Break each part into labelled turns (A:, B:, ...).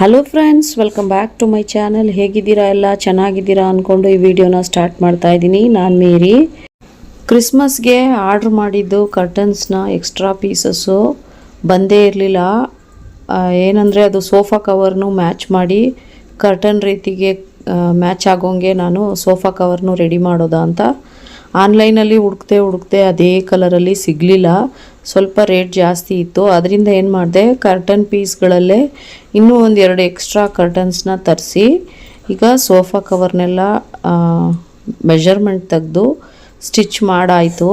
A: Hello friends welcome back to my channel ಹೇಗಿದ್ದೀರಾ ಎಲ್ಲ? ಚೆನ್ನಾಗಿದ್ದೀರಾ ಅಂದ್ಕೊಂಡು ಈ ವಿಡಿಯೋನ ಸ್ಟಾರ್ಟ್ ಮಾಡ್ತಾ ಇದ್ದೀನಿ. ನಾನು ಮೇರಿ. ಕ್ರಿಸ್ಮಸ್ಗೆ ಆರ್ಡ್ರ್ ಮಾಡಿದ್ದು ಕರ್ಟನ್ಸ್ನ ಎಕ್ಸ್ಟ್ರಾ ಪೀಸಸ್ಸು ಬಂದೇ ಇರಲಿಲ್ಲ. ಏನಂದರೆ ಅದು ಸೋಫಾ ಕವರ್ನು ಮ್ಯಾಚ್ ಮಾಡಿ ಕರ್ಟನ್ ರೀತಿಗೆ ಮ್ಯಾಚ್ ಆಗೋಂಗೆ ನಾನು ಸೋಫಾ ಕವರ್ನು ರೆಡಿ ಮಾಡೋದಾ ಅಂತ. ಆನ್ಲೈನಲ್ಲಿ ಹುಡುಕ್ತೆ ಹುಡುಕ್ತೆ ಅದೇ ಕಲರಲ್ಲಿ ಸಿಗಲಿಲ್ಲ. ಸ್ವಲ್ಪ ರೇಟ್ ಜಾಸ್ತಿ ಇತ್ತು. ಅದರಿಂದ ಏನು ಮಾಡಿದೆ ಕರ್ಟನ್ ಪೀಸ್ಗಳಲ್ಲೇ ಇನ್ನೂ ಒಂದು ಎರಡು ಎಕ್ಸ್ಟ್ರಾ ಕರ್ಟನ್ಸ್ನ ತರಿಸಿ, ಈಗ ಸೋಫಾ ಕವರ್ನೆಲ್ಲ ಮೆಷರ್ಮೆಂಟ್ ತೆಗೆದು ಸ್ಟಿಚ್ ಮಾಡಾಯಿತು.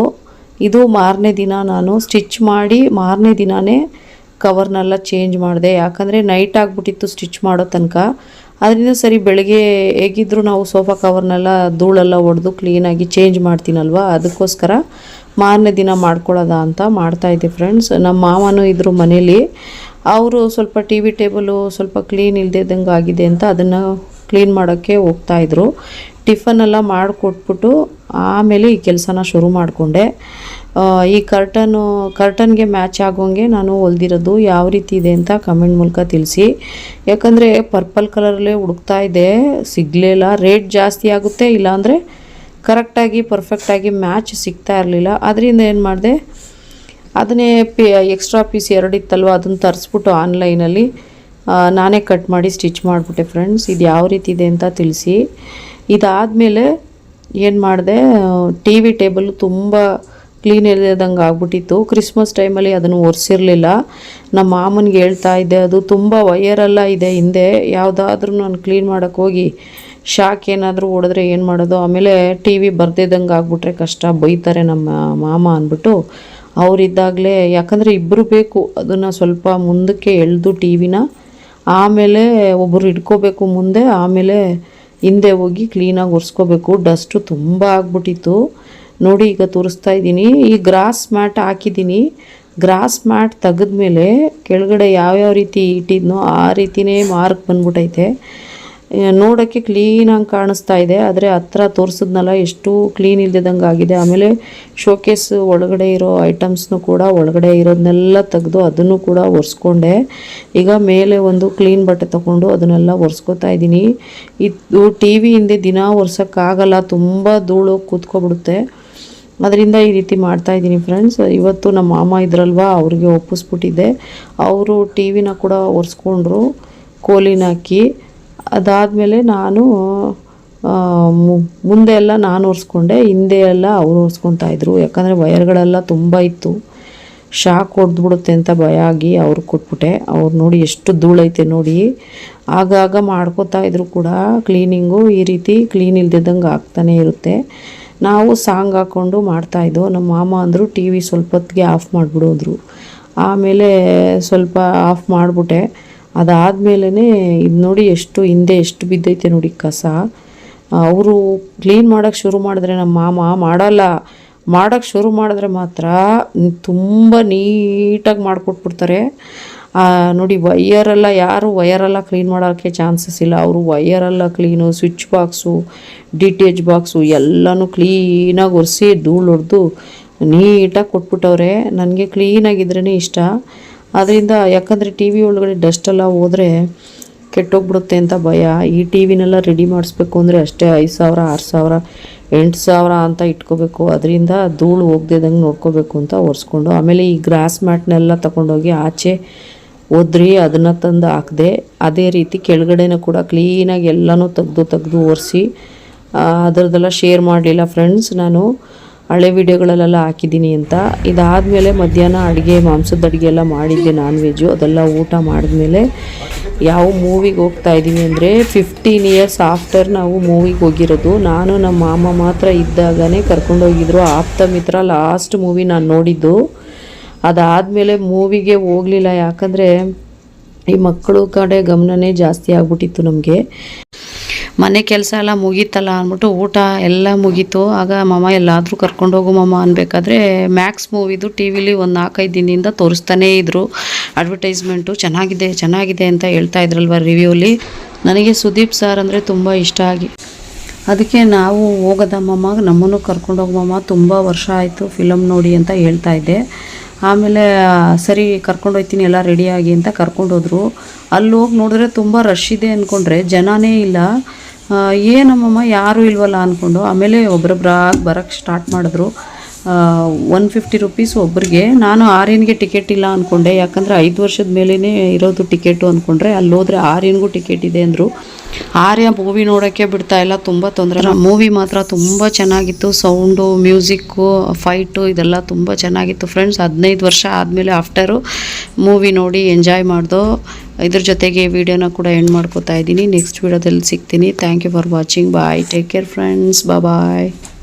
A: ಇದು ಮಾರನೇ ದಿನ ನಾನು ಸ್ಟಿಚ್ ಮಾಡಿ ಮಾರನೇ ದಿನವೇ ಕವರ್ನೆಲ್ಲ ಚೇಂಜ್ ಮಾಡಿದೆ. ಯಾಕಂದರೆ ನೈಟ್ ಆಗಿಬಿಟ್ಟಿತ್ತು ಸ್ಟಿಚ್ ಮಾಡೋ ತನಕ. ಅದರಿಂದ ಸರಿ ಬೆಳಗ್ಗೆ ಹೇಗಿದ್ದರೂ ನಾವು ಸೋಫಾ ಕವರ್ನೆಲ್ಲ ಧೂಳೆಲ್ಲ ಒಡೆದು ಕ್ಲೀನಾಗಿ ಚೇಂಜ್ ಮಾಡ್ತೀನಲ್ವ? ಅದಕ್ಕೋಸ್ಕರ ಮಾರನೇ ದಿನ ಮಾಡ್ಕೊಳ್ಳೋದ ಅಂತ ಮಾಡ್ತಾಯಿದ್ದೆ ಫ್ರೆಂಡ್ಸ್ ನಮ್ಮ ಮಾವನೂ ಇದ್ದರು ಮನೇಲಿ. ಅವರು ಸ್ವಲ್ಪ ಟಿ ವಿ ಟೇಬಲು ಸ್ವಲ್ಪ ಕ್ಲೀನ್ ಇಲ್ದಿದ್ದಂಗೆ ಆಗಿದೆ ಅಂತ ಅದನ್ನು ಕ್ಲೀನ್ ಮಾಡೋಕ್ಕೆ ಹೋಗ್ತಾಯಿದ್ರು ಟಿಫನ್ ಎಲ್ಲ ಮಾಡಿಕೊಟ್ಬಿಟ್ಟು ಆಮೇಲೆ ಈ ಕೆಲಸನ ಶುರು ಮಾಡಿಕೊಂಡೆ. ಈ ಕರ್ಟನು ಕರ್ಟನ್ಗೆ ಮ್ಯಾಚ್ ಆಗೋಂಗೆ ನಾನು ಹೊಲ್ದಿರೋದು ಯಾವ ರೀತಿ ಇದೆ ಅಂತ ಕಮೆಂಟ್ ಮೂಲಕ ತಿಳಿಸಿ. ಯಾಕಂದರೆ ಪರ್ಪಲ್ ಕಲರಲ್ಲೇ ಹುಡುಕ್ತಾ ಇದೆ ಸಿಗಲಿಲ್ಲ ರೇಟ್ ಜಾಸ್ತಿ ಆಗುತ್ತೆ ಇಲ್ಲಾಂದರೆ ಕರೆಕ್ಟಾಗಿ, ಪರ್ಫೆಕ್ಟಾಗಿ ಮ್ಯಾಚ್ ಸಿಗ್ತಾ ಇರಲಿಲ್ಲ. ಅದರಿಂದ ಏನು ಮಾಡಿದೆ? ಅದನ್ನೇ ಪಿ, ಎಕ್ಸ್ಟ್ರಾ ಪೀಸ್ ಎರಡಿತ್ತಲ್ವ ಅದನ್ನು ತರಿಸ್ಬಿಟ್ಟು ಆನ್ಲೈನಲ್ಲಿ ನಾನೇ ಕಟ್ ಮಾಡಿ ಸ್ಟಿಚ್ ಮಾಡಿಬಿಟ್ಟೆ ಫ್ರೆಂಡ್ಸ್. ಇದು ಯಾವ ರೀತಿ ಇದೆ ಅಂತ ತಿಳಿಸಿ. ಇದಾದಮೇಲೆ ಏನು ಮಾಡಿದೆ? ಟಿ ವಿ ಟೇಬಲ್ ತುಂಬ ಕ್ಲೀನ್ ಇಲ್ಲದಂಗೆ ಆಗ್ಬಿಟ್ಟಿತ್ತು. ಕ್ರಿಸ್ಮಸ್ ಟೈಮಲ್ಲಿ ಅದನ್ನು ಒರೆಸಿರಲಿಲ್ಲ. ನಮ್ಮ ಮಾಮನಿಗೆ ಹೇಳ್ತಾ ಇದ್ದೆ, ಅದು ತುಂಬ ವಯರೆಲ್ಲ ಇದೆ ಹಿಂದೆ. ಯಾವುದಾದ್ರೂ ನಾನು ಕ್ಲೀನ್ ಮಾಡೋಕ್ಕೆ ಹೋಗಿ ಶಾಕ್ ಏನಾದರೂ ಹೊಡೆದ್ರೆ ಏನು ಮಾಡೋದು? ಆಮೇಲೆ ಟಿ ವಿ ಬರ್ದಿದ್ದಂಗೆ ಆಗ್ಬಿಟ್ರೆ ಕಷ್ಟ. ಬೈತಾರೆ ನಮ್ಮ ಮಾಮ ಅಂದ್ಬಿಟ್ಟು ಅವರಿದ್ದಾಗಲೇ. ಯಾಕಂದರೆ ಇಬ್ಬರು ಬೇಕು. ಅದನ್ನು ಸ್ವಲ್ಪ ಮುಂದಕ್ಕೆ ಎಳೆದು ಟಿ ವಿನ ಆಮೇಲೆ ಒಬ್ಬರು ಇಟ್ಕೋಬೇಕು ಮುಂದೆ. ಆಮೇಲೆ ಹಿಂದೆ ಹೋಗಿ ಕ್ಲೀನಾಗಿ ಒರೆಸ್ಕೋಬೇಕು. ಡಸ್ಟು ತುಂಬ ಆಗ್ಬಿಟ್ಟಿತ್ತು. ನೋಡಿ ಈಗ ತೋರಿಸ್ತಾ ಇದ್ದೀನಿ. ಈ ಗ್ರಾಸ್ ಮ್ಯಾಟ್ ಹಾಕಿದ್ದೀನಿ. ಗ್ರಾಸ್ ಮ್ಯಾಟ್ ತೆಗೆದ್ಮೇಲೆ ಕೆಳಗಡೆ ಯಾವ್ಯಾವ ರೀತಿ ಇಟ್ಟಿದ್ನೋ ಆ ರೀತಿನೇ ಮಾರ್ಕ್ ಬಂದ್ಬಿಟ್ಟೈತೆ ನೋಡೋಕ್ಕೆ ಕ್ಲೀನಾಗಿ ಕಾಣಿಸ್ತಾ ಇದೆ. ಆದರೆ ಹತ್ರ ತೋರಿಸಿದ್ನಲ್ಲ, ಎಷ್ಟು ಕ್ಲೀನ್ ಇಲ್ದಿದಂಗೆ ಆಗಿದೆ. ಆಮೇಲೆ ಶೋಕೇಸ್ ಒಳಗಡೆ ಇರೋ ಐಟಮ್ಸ್ನು ಕೂಡ ಒಳಗಡೆ ಇರೋದನ್ನೆಲ್ಲ ತೆಗೆದು ಅದನ್ನು ಕೂಡ ಒರೆಸ್ಕೊಂಡೆ. ಈಗ ಮೇಲೆ ಒಂದು ಕ್ಲೀನ್ ಬಟ್ಟೆ ತೊಗೊಂಡು ಅದನ್ನೆಲ್ಲ ಒರೆಸ್ಕೊತಾ ಇದ್ದೀನಿ. ಇದು ಟಿ ವಿ ಹಿಂದೆ ದಿನ ಒರೆಸೋಕ್ಕಾಗಲ್ಲ, ತುಂಬ ಧೂಳು ಕೂತ್ಕೊಬಿಡುತ್ತೆ. ಅದರಿಂದ ಈ ರೀತಿ ಮಾಡ್ತಾ ಇದ್ದೀನಿ ಫ್ರೆಂಡ್ಸ್ ಇವತ್ತು ನಮ್ಮ ಮಾಮ ಇದ್ರಲ್ವಾ, ಅವ್ರಿಗೆ ಒಪ್ಪಿಸ್ಬಿಟ್ಟಿದ್ದೆ. ಅವರು ಟಿ ವಿನ ಕೂಡ ಒರೆಸ್ಕೊಂಡ್ರು, ಕೋಲಿನ ಹಾಕಿ. ಅದಾದಮೇಲೆ ನಾನು ಮುಂದೆ ಎಲ್ಲ ನಾನು ಒರೆಸ್ಕೊಂಡೆ ಹಿಂದೆ ಎಲ್ಲ ಅವ್ರು ಒರೆಸ್ಕೊತಾ ಇದ್ರು. ಯಾಕಂದರೆ ವಯರ್ಗಳೆಲ್ಲ ತುಂಬ ಇತ್ತು. ಶಾಕ್ ಹೊಡೆದ್ಬಿಡುತ್ತೆ ಅಂತ ಭಯ ಆಗಿ ಅವ್ರಿಗೆ ಕೊಟ್ಬಿಟ್ಟೆ. ಅವ್ರು ನೋಡಿ ಎಷ್ಟು ಧೂಳೈತೆ ನೋಡಿ. ಆಗಾಗ ಮಾಡ್ಕೋತಾ ಇದ್ರು ಕೂಡ ಕ್ಲೀನಿಂಗು ಈ ರೀತಿ ಕ್ಲೀನ್ ಇಲ್ದಿದ್ದಂಗೆ ಆಗ್ತಾನೇ ಇರುತ್ತೆ. ನಾವು ಸಾಂಗ್ ಹಾಕ್ಕೊಂಡು ಮಾಡ್ತಾಯಿದ್ದೋ ನಮ್ಮ ಮಾಮ ಅಂದರು ಟಿ ಸ್ವಲ್ಪ ಹೊತ್ತಿಗೆ ಆಫ್ ಮಾಡಿಬಿಡು ಆಮೇಲೆ ಸ್ವಲ್ಪ ಆಫ್ ಮಾಡಿಬಿಟ್ಟೆ. ಅದಾದಮೇಲೆ ಇದು ನೋಡಿ ಎಷ್ಟು ಹಿಂದೆ ಎಷ್ಟು ಬಿದ್ದೈತೆ ನೋಡಿ ಕಸ. ಅವರು ಕ್ಲೀನ್ ಮಾಡೋಕ್ಕೆ ಶುರು ಮಾಡಿದ್ರೆ ನಮ್ಮ ಮಾಮ, ಮಾಡಲ್ಲ. ಮಾಡೋಕ್ಕೆ ಶುರು ಮಾಡಿದ್ರೆ ಮಾತ್ರ ತುಂಬ ನೀಟಾಗಿ ಮಾಡಿಕೊಟ್ಬಿಡ್ತಾರೆ. ನೋಡಿ ವಯರೆಲ್ಲ ಯಾರು ವಯರೆಲ್ಲ ಕ್ಲೀನ್ ಮಾಡೋಕ್ಕೆ ಚಾನ್ಸಸ್ ಇಲ್ಲ. ಅವರು ವಯರೆಲ್ಲ clean switch box D T H box ಎಲ್ಲನೂ ಕ್ಲೀನಾಗಿ ಒರೆಸಿ ಧೂಳು ಹೊಡೆದು ನೀಟಾಗಿ ಕೊಟ್ಬಿಟ್ಟವ್ರೆ. ನನಗೆ ಕ್ಲೀನಾಗಿದ್ರೇ ಇಷ್ಟ. ಅದರಿಂದ ಯಾಕಂದರೆ ಟಿ ವಿ ಒಳಗಡೆ ಡಸ್ಟೆಲ್ಲ ಹೋದರೆ ಕೆಟ್ಟೋಗ್ಬಿಡುತ್ತೆ ಅಂತ ಭಯ. ಈ ಟಿ ವಿನೆಲ್ಲ ರೆಡಿ ಮಾಡಿಸ್ಬೇಕು ಅಂದರೆ ಅಷ್ಟೇ ಐದು ಸಾವಿರ, ಆರು ಸಾವಿರ, ಎಂಟು ಸಾವಿರ ಅಂತ ಇಟ್ಕೋಬೇಕು. ಅದರಿಂದ ಧೂಳು ಹೋಗ್ದಿದ್ದಂಗೆ ನೋಡ್ಕೋಬೇಕು ಅಂತ ಒರೆಸ್ಕೊಂಡು, ಆಮೇಲೆ ಈ ಗ್ರಾಸ್ ಮ್ಯಾಟ್ನೆಲ್ಲ ತಗೊಂಡೋಗಿ ಆಚೆ ಒದ್ರಿ ಅದನ್ನು ತಂದು ಹಾಕಿದೆ, ಅದೇ ರೀತಿ ಕೆಳಗಡೆನೂ ಕೂಡ ಕ್ಲೀನಾಗಿ ಎಲ್ಲನೂ ತೆಗೆದು ತೆಗೆದು ಒರೆಸಿ ಅದರದ್ದೆಲ್ಲ ಶೇರ್ ಮಾಡಲಿಲ್ಲ ಫ್ರೆಂಡ್ಸ್ ನಾನು ಹಳೆ ವಿಡಿಯೋಗಳಲ್ಲೆಲ್ಲ ಹಾಕಿದ್ದೀನಿ ಅಂತ. ಇದಾದಮೇಲೆ ಮಧ್ಯಾಹ್ನ ಅಡುಗೆ, ಮಾಂಸದ ಅಡುಗೆ ಎಲ್ಲ ಮಾಡಿದ್ದೆ ನಾನ್ ವೆಜ್ಜು ಅದೆಲ್ಲ ಊಟ ಮಾಡಿದ್ಮೇಲೆ ಯಾವ ಮೂವಿಗೆ ಹೋಗ್ತಾ ಇದ್ದೀನಿ ಅಂದರೆ ಫಿಫ್ಟೀನ್ ಇಯರ್ಸ್ ಆಫ್ಟರ್ ನಾವು ಮೂವಿಗೆ ಹೋಗಿರೋದು. ನಾನು ನಮ್ಮ ಮಾಮ ಮಾತ್ರ ಇದ್ದಾಗನೇ ಕರ್ಕೊಂಡೋಗಿದ್ರು ಆಪ್ತ ಮಿತ್ರ ಲಾಸ್ಟ್ ಮೂವಿ ನಾನು ನೋಡಿದ್ದು. ಅದಾದಮೇಲೆ ಮೂವಿಗೆ ಹೋಗಲಿಲ್ಲ. ಯಾಕಂದರೆ ಈ ಮಕ್ಕಳು ಕಡೆ ಗಮನನೇ ಜಾಸ್ತಿ ಆಗ್ಬಿಟ್ಟಿತ್ತು ನಮಗೆ. ಮನೆ ಕೆಲಸ ಎಲ್ಲ ಮುಗೀತಲ್ಲ ಅಂದ್ಬಿಟ್ಟು ಊಟ ಎಲ್ಲ ಮುಗೀತು. ಆಗ ಮಮ್ಮ ಎಲ್ಲಾದರೂ ಕರ್ಕೊಂಡೋಗು ಮಮ್ಮ ಅನ್ಬೇಕಾದ್ರೆ ಮ್ಯಾಕ್ಸ್ ಮೂವಿದು ಟಿ ವಿಲಿ ಒಂದು ನಾಲ್ಕೈದು ದಿನದಿಂದ ತೋರಿಸ್ತಾನೇ ಇದ್ದರು ಅಡ್ವರ್ಟೈಸ್ಮೆಂಟು ಚೆನ್ನಾಗಿದೆ ಚೆನ್ನಾಗಿದೆ ಅಂತ ಹೇಳ್ತಾ ಇದ್ರಲ್ವ ರಿವ್ಯೂಲಿ ನನಗೆ ಸುದೀಪ್ ಸರ್ ಅಂದರೆ ತುಂಬ ಇಷ್ಟ ಆಗಿ. ಅದಕ್ಕೆ ನಾವು ಹೋಗೋದಮ್ಮಮ್ಮ ನಮ್ಮನ್ನು ಕರ್ಕೊಂಡೋಗಮ್ಮ ತುಂಬ ವರ್ಷ ಆಯಿತು ಫಿಲಮ್ ನೋಡಿ ಅಂತ ಹೇಳ್ತಾ ಇದ್ದೆ. ಆಮೇಲೆ ಸರಿ ಕರ್ಕೊಂಡು ಹೋಗ್ತೀನಿ ಎಲ್ಲ ರೆಡಿಯಾಗಿ ಅಂತ ಕರ್ಕೊಂಡು ಹೋದರು. ಅಲ್ಲಿ ಹೋಗಿ ನೋಡಿದ್ರೆ ತುಂಬ ರಶ್ ಇದೆ ಅಂದ್ಕೊಂಡ್ರೆ ಜನನೇ ಇಲ್ಲ. ಏನಮ್ಮಮ್ಮ ಯಾರೂ ಇಲ್ವಲ್ಲ ಅಂದ್ಕೊಂಡು ಆಮೇಲೆ ಒಬ್ರೊಬ್ರಾಗಿ ಬರೋಕ್ಕೆ ಸ್ಟಾರ್ಟ್ ಮಾಡಿದ್ರು. ಒನ್ ಫಿಫ್ಟಿ ರುಪೀಸ್ ಒಬ್ರಿಗೆ. ನಾನು ಆರ್ಯನ್ಗೆ ಟಿಕೆಟ್ ಇಲ್ಲ ಅಂದ್ಕೊಂಡೆ ಯಾಕಂದರೆ ಐದು ವರ್ಷದ ಮೇಲೇ ಇರೋದು ಟಿಕೆಟು ಅಂದ್ಕೊಂಡ್ರೆ ಅಲ್ಲಿ ಹೋದರೆ ಆರ್ಯನ್ಗೂ ಟಿಕೆಟ್ ಇದೆ ಅಂದರು. ಆರ್ಯ ಮೂವಿ ನೋಡೋಕ್ಕೆ ಬಿಡ್ತಾ ಇಲ್ಲ. ತುಂಬ ತೊಂದರೆ. ಮೂವಿ ಮಾತ್ರ ತುಂಬ ಚೆನ್ನಾಗಿತ್ತು. ಸೌಂಡು ಮ್ಯೂಸಿಕ್ಕು ಫೈಟು ಇದೆಲ್ಲ ತುಂಬ ಚೆನ್ನಾಗಿತ್ತು. ಫ್ರೆಂಡ್ಸ್ ಹದಿನೈದು ವರ್ಷ ಆದಮೇಲೆ ಆಫ್ಟರು ಮೂವಿ ನೋಡಿ ಎಂಜಾಯ್ ಮಾಡ್ದು. ಇದ್ರ ಜೊತೆಗೆ ವಿಡಿಯೋನ ಕೂಡ ಎಂಡ್ ಮಾಡ್ಕೋತಾ ಇದ್ದೀನಿ. ನೆಕ್ಸ್ಟ್ ವಿಡಿಯೋದಲ್ಲಿ ಸಿಗ್ತೀನಿ. Thank you for watching bye take care friends bye